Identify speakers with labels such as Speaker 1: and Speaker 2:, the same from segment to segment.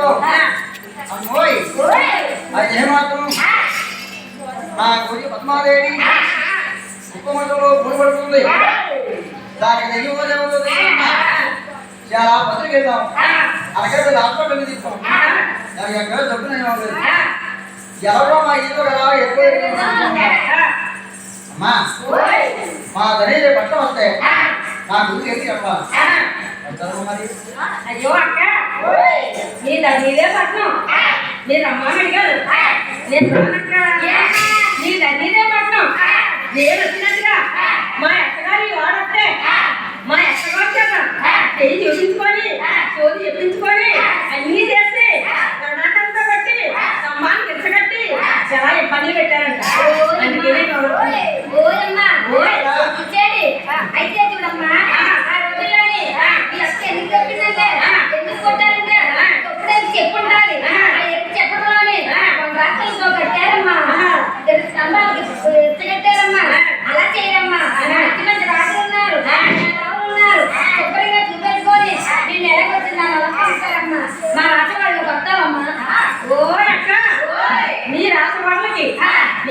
Speaker 1: మంచి తల్లి ఏంటి చాలా బాగా చెప్పావు అమ్మోయ్ అది ఏమాత్రం నా గురి పద్మాదేవి ఉపమండలో భూపడుతుంది దానికి తెలియదు చాలా పత్రిక వెళ్దాం అలాగే హాస్పిటల్ తీసుకోం దానికి ఎక్కడ డబ్బు నేను ఇవ్వలేదు. ఎవరో మా ఇల్లు కదా ఎక్కువ అమ్మా మా ధనేజ పట్ల వస్తాయి నా గురించి ఏంటి చెప్పాలి చదువు మరి
Speaker 2: అయ్యో అక్క నీ నీదే పట్నం నేను రమ్మని అడిగారు నేను రానక్క నీదే పట్నం నేను వచ్చినట్టుగా మా అక్కగారి వాడొస్తే మా అక్కగారు చేత చెయ్యి చూపించుకొని చోటు చెప్పించుకొని అన్నీ చేస్తే కర్ణాటకంతో కట్టి స్తంభాన్ని కించగట్టి చాలా ఇబ్బందులు పెట్టారంట అందుకే
Speaker 3: అయితే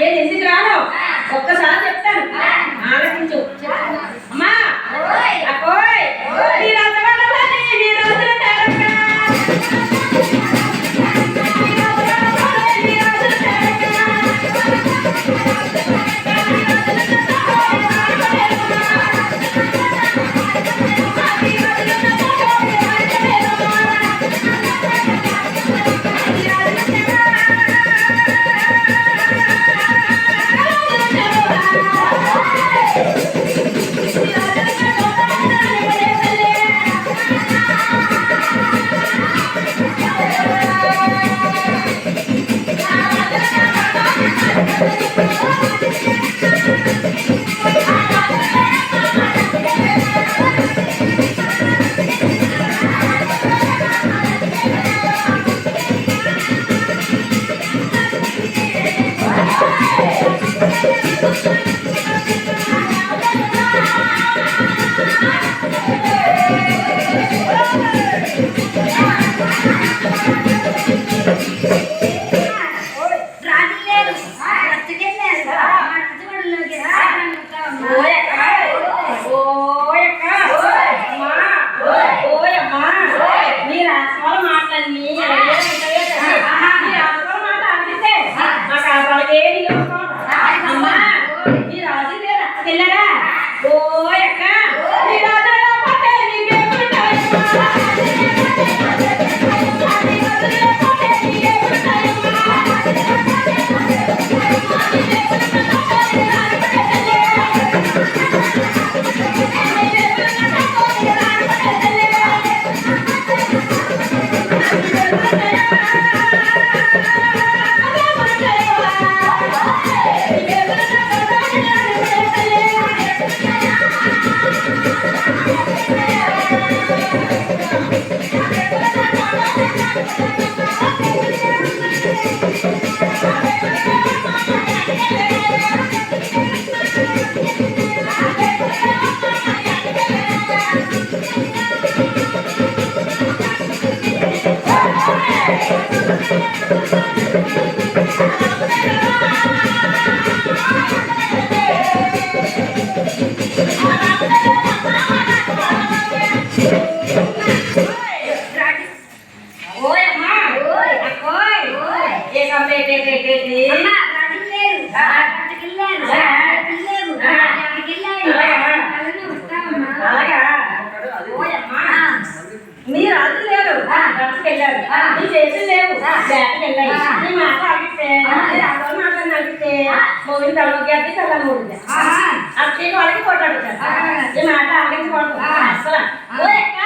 Speaker 3: నేను
Speaker 2: ఎందుకు రాను? ఒక్కసారి చెప్తాను. ఆలోచించు Thank you. రథకి వెళ్ళారు నీ చేతులు లేవు. బ్యాట్కి వెళ్ళాయి. నీ మాట అడిగితే నీ రాజు మాట అడిగితే మూడు తలకి అట్టి తల మూడు అట్టి వాళ్ళకి కొట్టాడు ఈ మాట ఆగించుకోండి అసలు. ఓయక్క